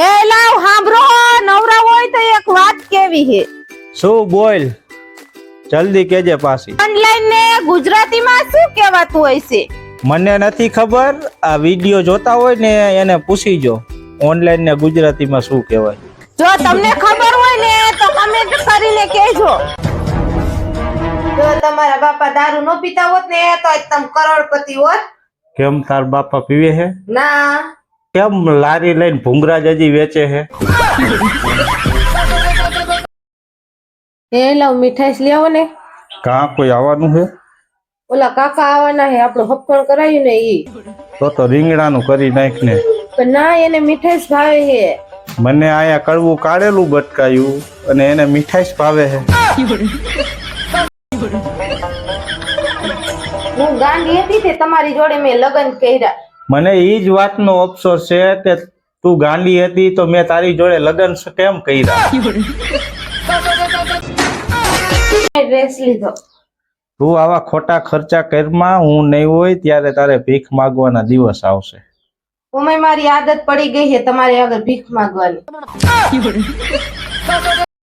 એ લાવ હાંભરો નવરા હોય તો એક વાત કેવી હે શું બોલ? જલ્દી કેજે પાછી. ઓનલાઈન ને ગુજરાતીમાં શું કહેવાતું હોય છે? મને નથી ખબર આ વીડિયો જોતા હોય ને એને પૂછી જો. ઓનલાઈન ને ગુજરાતીમાં શું કહેવાય. જો તમને ખબર હોય ને તો કમેન્ટ કરીને કહેજો. જો તમારા બાપા દારૂ ન પીતા હોત ને તો તમે કરોડપતિ હોત. કેમ તાર બાપા પીવે હે? ના. કેમ લારી લઈને ભૂંગરા હજી વેચે હે એ લાવ મીઠાઈ લઈ આવો ને. કા કોઈ આવવાનું હે ઓલા કાકા આવવાના હે આપણું હપ્પણ કરાયું ને ઈ. તો તો રીંગણાનું કરી નાખ ને. ના એને મીઠાઈ ભાવે હે મને આયા કડવું કાઢેલું બટકાયું અને એને મીઠાઈ ભાવે હે હું ગાંડી હતી તે તમારી જોડે મેં લગ્ન કર્યા. મને ઈ જ વાતનો અફસોસ છે કે તું ગાંડી હતી તો મેં તારી જોડે લગ્ન કેમ કર્યા? ડ્રેસ લીધો. તું આવા ખોટા ખર્ચા કરમાં હું નહીં હોય ત્યારે તારે ભીખ માગવાના દિવસ આવશે. ઉમે મારી આદત પડી ગઈ છે તમારી આગળ ભીખ માંગવાની.